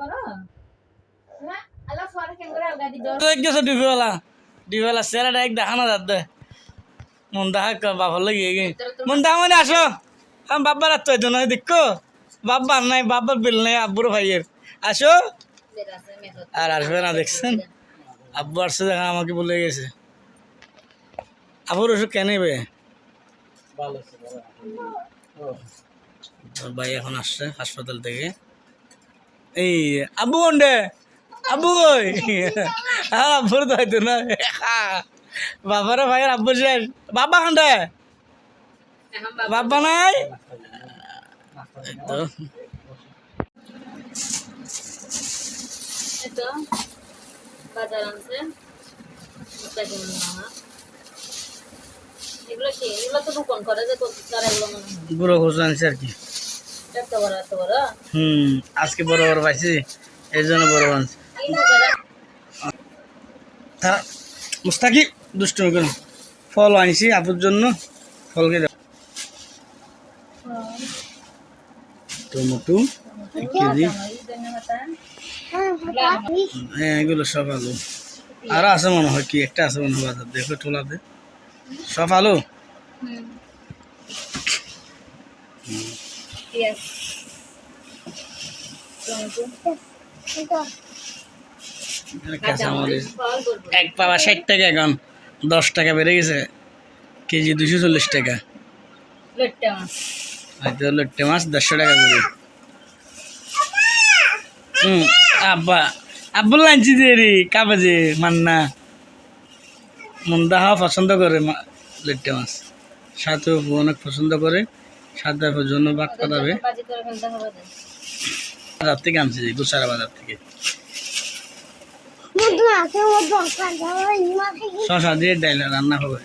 করো? না যাতে মন দেখা বাবার লাগে মন দেখা মানে আসো। আমি বাবার আর তো নয় দেখো। বাবার নাই বাবার বিল নাই আব্বুর ভাইয়ের। আসো। আর আসবে না দেখছেন? আব্বু আসছে দেখা আমাকে বলে গেছে। আবুর ওষুধ কেন ভাই এখন আসছে হাসপাতাল থেকে। এই আব্বু কোনটে আব্বু কই? হ্যাঁ আব্বুর তো হয়তো না বাবারে ভাইয়ের আব্বু শেষ। বাবা এখন বাবা নাই? তো এতো বাজার আনছে এগুলো কি? এগুলো তো দোকান করে যে তোর তারা এগুলো মনে হয় বুড়ো খোঁজ আনছে আর কি। হুম আজকে বড় বড় পাইছি এই জন্য বড় তারা মুস্তাকি করুন। ফল আনছি আপুর জন্য ফলকে টমেটো এক কেজি। হ্যাঁ এগুলো সব আলু। আরও আছে মনে হয় কি একটা আছে মনে হয় বাজার। দেখো টোলাতে সব আলু? হুম। পেঁয়াজ এক পাওয়া ষাট টাকা এখন। দশ টাকা বেড়ে গেছে। কেজি দুশো চল্লিশ টাকা। হয়তো লট্টে মাছ দেড়শো টাকা করে। হুম আব্বা আব্বুল লাঞ্চি দিয়ে রে কাবাজে মান্না। মন্দা হওয়া পছন্দ করে মা- লট্টে মাছ। সাথে অনেক পছন্দ করে। অপুর জন্য বাদ পাঠাবে। বাজার থেকে আনছি গুসারা বাজার থেকে। শশা দিয়ে ডাইল রান্না হবে।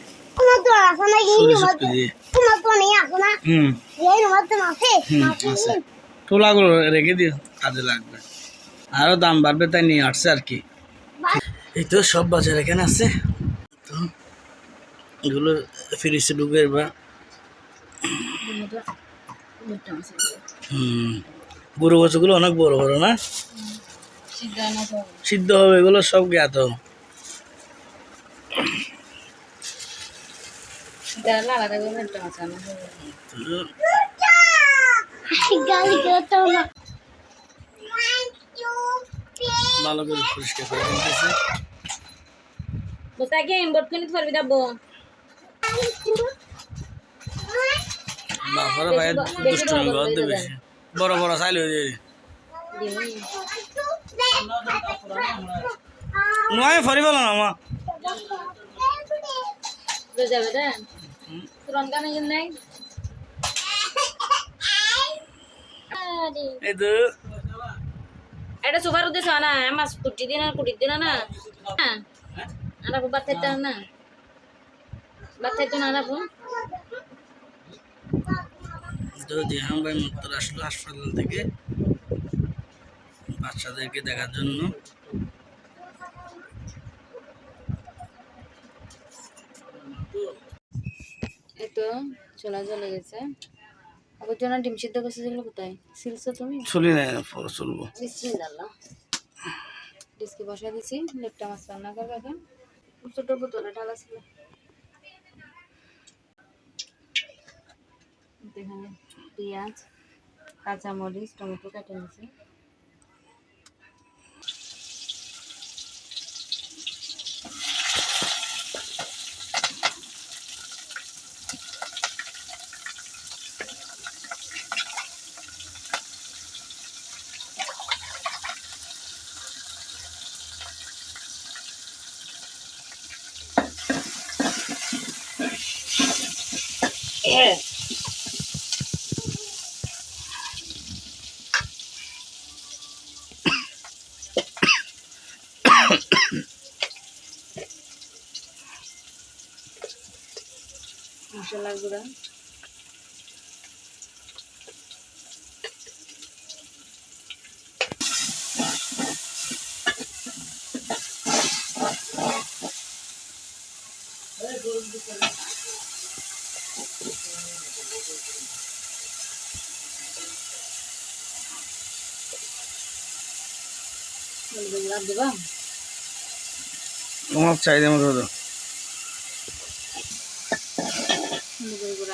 টোলাগুলো রেখে দিও কাজে লাগবে। আরও দাম বাড়বে তাই নিয়ে আসছে আর কি। এই তো সব বাজার এখানে আছে। তো এগুলো ফ্রিজে ঢুকে বা মাছ হুম। বুড়ো কচুগুলো অনেক বড় বড় না? সিদ্ধ হবে এগুলো সব জ্ঞাত। ভালো করে পরিষ্কার করে দিতেছে ইম্পোর্ট কিনে পারবি যাব বাপারা ভাই দুষ্টমি দিয়ে বেশি। বড় বড় চাইলে হয়ে যায় নয় ফরি বলো না মা। এটা সুপার উদ্দেশ্য না মাছ কুটি দিন আর কুটি দিন না। হ্যাঁ আর থাকতে না। থাকতো না তো দিহাম ভাই মুক্তর আসলো হাসপাতাল থেকে বাচ্চাদেরকে দেখার জন্য। তো চলা চলে গেছে। ডিম সিদ্ধ করছে যেগুলো কোথায়? সিলছো তুমি? চলি না পরে চলবো। বিসমিল্লাহ ডিস্কে বসা দিছি লেপটা মাছ রান্না করবে এখন। ছোট বোতলে ঢালা ছিল। এখানে পেঁয়াজ কাঁচামরিচ টমেটো কেটে নিছি মশলা গুঁড়া। তোমার চাহিদা মতো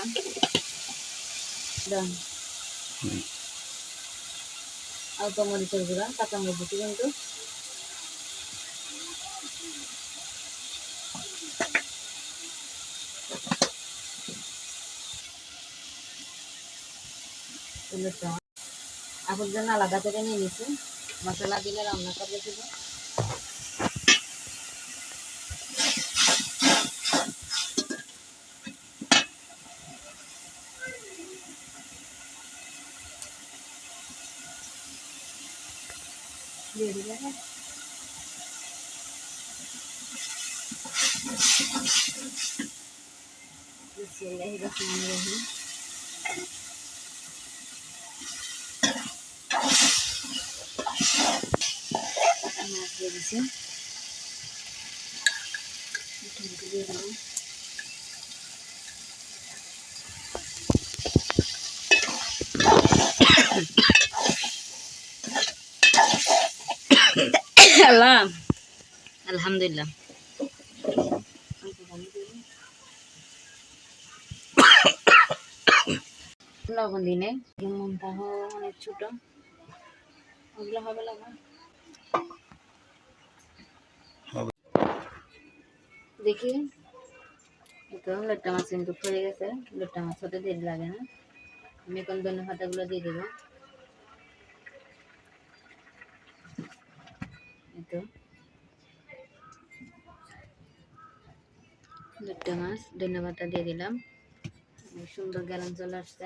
দাও হলুদের গুঁড়া দাম অল্প মরিচের গুঁড়া কাঁচা মরিচ দিচ্ছি কিন্তু এগুলোটা এখন জন্য আলাদা করে নিয়ে নিচ্ছি মশলা দিলে রান্না করবে শুধু দিয়ে দিলে হ্যাঁ বিসমিল্লাহির রহমানির রহিম মাছ দিয়ে দিছি টমেটো দিয়ে দিলাম আল্লাহ আলহামদুলিল্লাহ। লবণ দিনে মনটা অনেক ছোট। ওগুলো হবে লবণ। দেখি। তো লোট্টা মাছ কিন্তু ফুলে গেছে। লোট্টা মাছ হতে দেরি লাগে না। আমি এখন ধনে পাতাগুলো দিয়ে দেবো। মাছ দিয়ে দিলাম। সুন্দর গ্যালান চলে আসছে।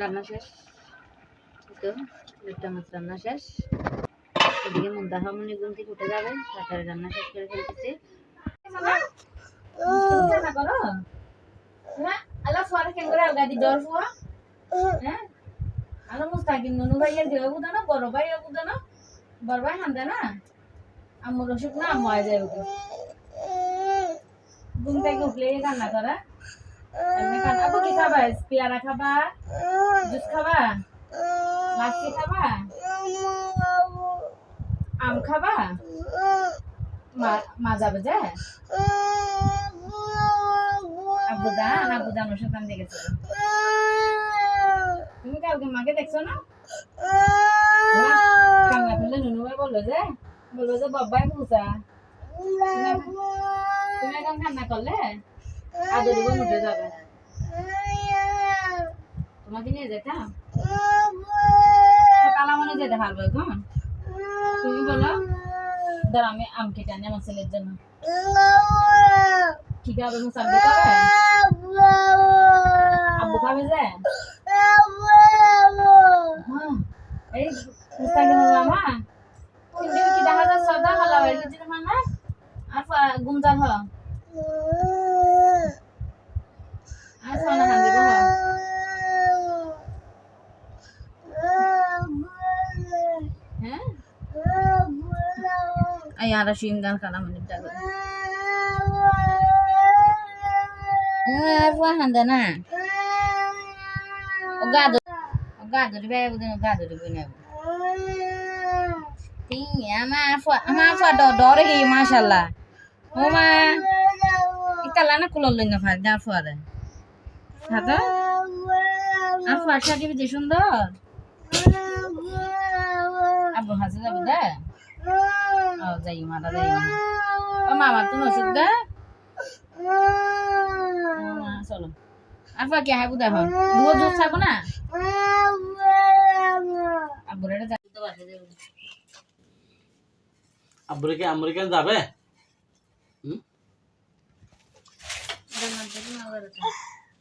রান্না শেষ? তো লোট্টা মাছ রান্না শেষ। এদিকে মুন্তা হামনি গুন থেকে উঠে যাবে, তারপরে রান্না শেষ করে ফেলতেছি। আলো মুস্তাকিম ননু ভাইয়ের দেহ বুঝা না বড় ভাই না বড় ভাই হান্দা না? আম্মুর অসুখ না? আম্মু যায় উঠে ঘুম থেকে উঠলে করা। এমনি কি খাবা? পেয়ারা খাবা? জুস খাবা? লাচ্ছি খাবা? আম খাবা? মা- মাজা বাজা আব্বু দান আব্বু দান ওষুধ দেখেছ। তুমি কালকে মাকে দেখছ না? কান্না ফেললে নুনু ভাই বলল যে বলল যে, বাবাই পুষা তুমি এখন কান্না করলে? আদর দিব উঠে যাবে। তোমাকে নিয়ে যেতাম যেতে পারব এখন। তুমি বলো। ধর আমি আম কেটে আনি আমার ছেলের জন্য। কি খাবে মুসাম্বি খাবে? আব্বু খাবে যে? হ্যাঁ। এই মুস্তাকিম মামা কিন্তু কি দেখা যাচ্ছে সদা হলা হয়ে গেছে মানে আর গুমজা হ। আর সোনা খান দিব হ্যাঁ ay ara shim gan kana man dago eh fa handa na ogado ogado di bae budin ogado di bune ting ama fa ama fa do do re hi mashallah oma na kulol linga fa dar fa re সাদা আর ফার্সা TV যে সুন্দর যাই মারা যাই ও মামা তুমি ওষুধ দা চলো। আর কে হাবু দেখো দুধ দুধ থাকো না? আব্বুর তো বাসে যাব আমেরিকা আমেরিকান যাবে? হুম?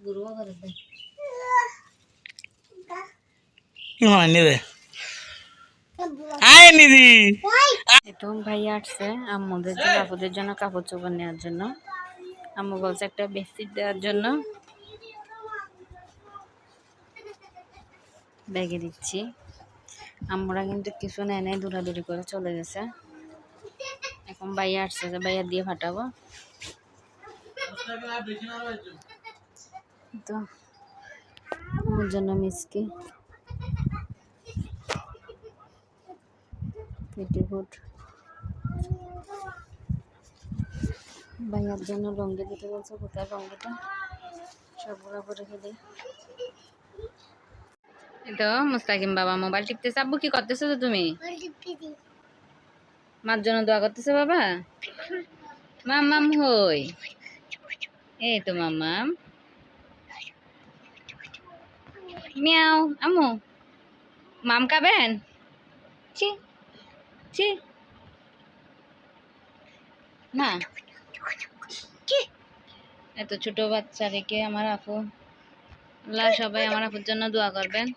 গুরু করে দে কি হয় নিবে আয় নিদি তো ভাই আসছে আম্মুদের জন্য, আপুদের জন্য কাপড় চোপড় নেওয়ার জন্য। আম্মু বলছে একটা বেডশিট দেওয়ার জন্য। ব্যাগে দিচ্ছি। আমরা কিন্তু কিছু নেয় নেই, দৌড়াদৌড়ি করে চলে গেছে। এখন বাইয়া আসছে যে বাইয়া দিয়ে ফাটাবো। তো আমার জন্য মিষ্টি। পেটিকুট ভাইয়ার জন্য লঙ্গি দিতে বলছে কোথায় লঙ্গিটা? সবগুলো করে খেলে তো মুস্তাকিম বাবা মোবাইল টিপতেছে। আব্বু কি করতেছো তো তুমি? মার জন্য দোয়া করতেছো বাবা? মাম্মাম হই। এই তো মাম্মাম। মিয়াও আমু মাম খাবেন? ছি। ছি না। এত ছোট বাচ্চা রেখে আমার আপু। আল্লাহ সবাই আমার আপুর জন্য দোয়া করবেন।